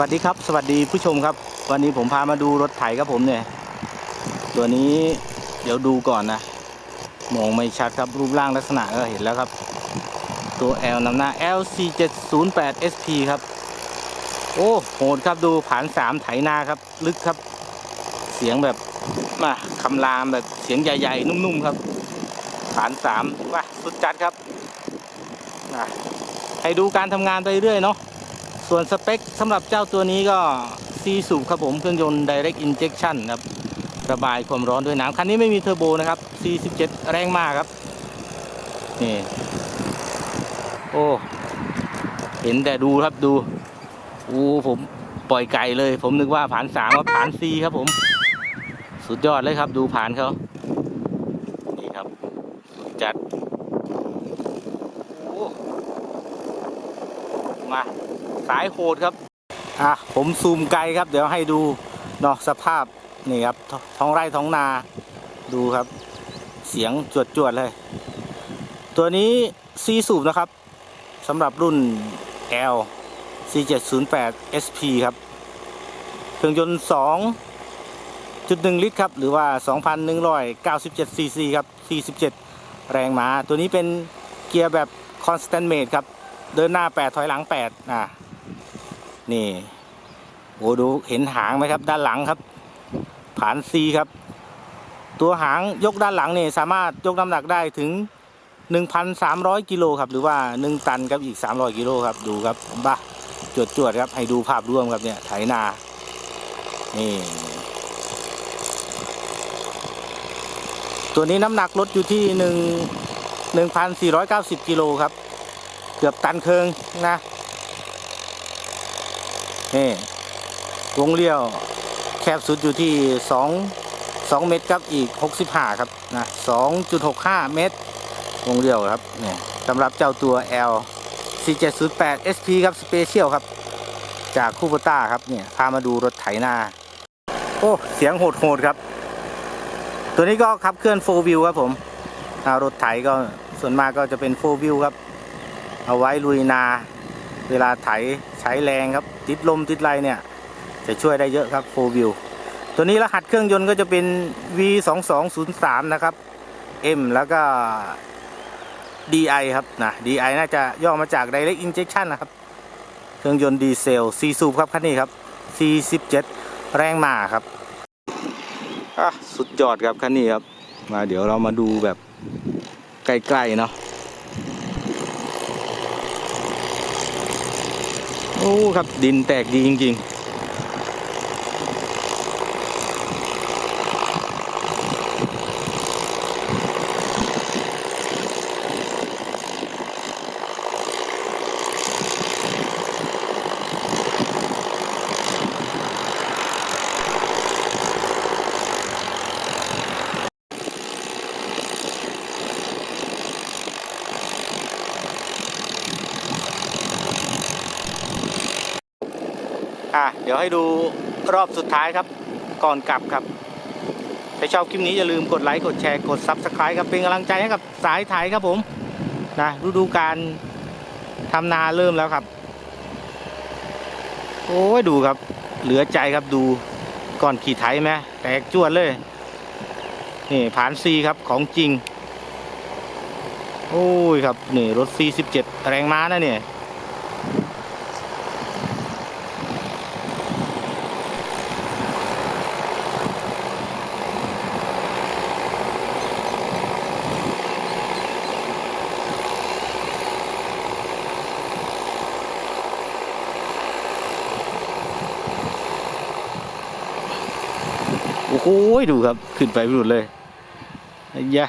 วัสดีครับ สวัสดีผู้ชมครับ วันนี้ผมพามาดูรถไถครับผมเนี่ย ตัวนี้เดี๋ยวดูก่อนนะมองไม่ชัดครับรูปร่างลักษณะก็เห็นแล้วครับ ตัว L นำหน้า LC708 SP ครับ โอ้โหดครับดูผ่านสามไถนาครับ ลึกครับ เสียงแบบมาคำรามแบบเสียงใหญ่ๆ นุ่มๆครับ ผ่านสามว่าสุดจัดครับให้ดูการทำงานไปเรื่อยเนาะ ส่วนสเปคสำหรับเจ้าตัวนี้ก็ซีสูบครับผมเครื่องยนต์ Direct Injection ครับระบายความร้อนด้วยน้ำคันนี้ไม่มีเทอร์โบนะครับ 47 แรงมากครับ นี่ โอ้ เห็นแต่ดูครับดูอู้ผมปล่อยไก่เลย ผมนึกว่าผ่านสามว่าผ่านซีครับผม สุดยอดเลยครับ ดูผ่านเขานี่ครับ จัดโอ้ มา สายโหดครับ อะผมซูมไกลครับ เดี๋ยวให้ดูเนาะสภาพนี่ครับท้องไร่ท้องนาดูครับ เสียงจวดๆเลย ตัวนี้ซีสูบนะครับสำหรับรุ่น L C708 SP ครับเครื่องยนต์ 2.1 ลิตรครับ หรือว่า 2,197 cc ครับ 47 แรงม้า ตัวนี้เป็นเกียร์แบบ constant made ครับ เดินหน้า8ถอยหลัง8อะนี่โอ้ดูเห็นหางไหมครับ ด้านหลังครับ ผาน C ครับ ตัวหางยกด้านหลังนี่สามารถยกน้ำหนักได้ถึง 1,300กิโลครับ หรือว่า 1 ตันครับอีก 300กิโลครับดูครับบ้าจวดจวดครับ ให้ดูภาพรวมครับเนี่ยไถนา นี่ ตัวนี้น้ำหนักลดอยู่ที่หนึ่งหนึ่งพันสี่ร้อยเก้าสิบกิโลครับ เกือบตันเคิงนะนี่วงเลี้ยวแคบสุดอยู่ที่สองสองเมตรครับอีกหกสิบห้าครับนะสองจุดหกห้าเมตร วงเลี้ยวครับเนี่ยสำหรับเจ้าตัว L C708 SP ครับสเปเชียลครับ จากคูโบต้าครับเนี่ยพามาดูรถไถนา โอ้เสียงโหดๆครับ ตัวนี้ก็ขับเคลื่อนโฟวิวครับผมรถไถก็ส่วนมากก็จะเป็นโฟวิวครับ เอาไว้ลุยนา เวลาไถใช้แรงครับ ติดลมติดไรเนี่ย จะช่วยได้เยอะครับโฟวิวตัวนี้รหัสเครื่องยนต์ก็จะเป็น V2203 นะครับ M แล้วก็ DI ครับนะ DI น่าจะย่อมาจาก Direct Injection นะครับ เครื่องยนต์ดีเซล4สูบครับคันนี้ครับ 47 แรงมาครับอะสุดยอดครับคันนี้ครับ มาเดี๋ยวเรามาดูแบบใกล้ๆเนาะ โอ้ครับดินแตกดีจริง ๆ อะเดี๋ยวให้ดูรอบสุดท้ายครับก่อนกลับครับถ้าชอบคลิปนี้อย่าลืมกดไลค์กดแชร์กด Subscribe ครับเป็นกำลังใจให้กับสายไทยครับผมนะฤดูการทำนาเริ่มแล้วครับ โอ้ยดูครับ เหลือใจครับดูก่อนขี่ไถไหมแตกจวดเลยนี่ผานซีครับของจริง โอ้ยครับนี่รถซี17 แรงม้านะเนี่ย โอ้ยดูครับ ขึ้นไปไม่หลุดเลยอ้ยะ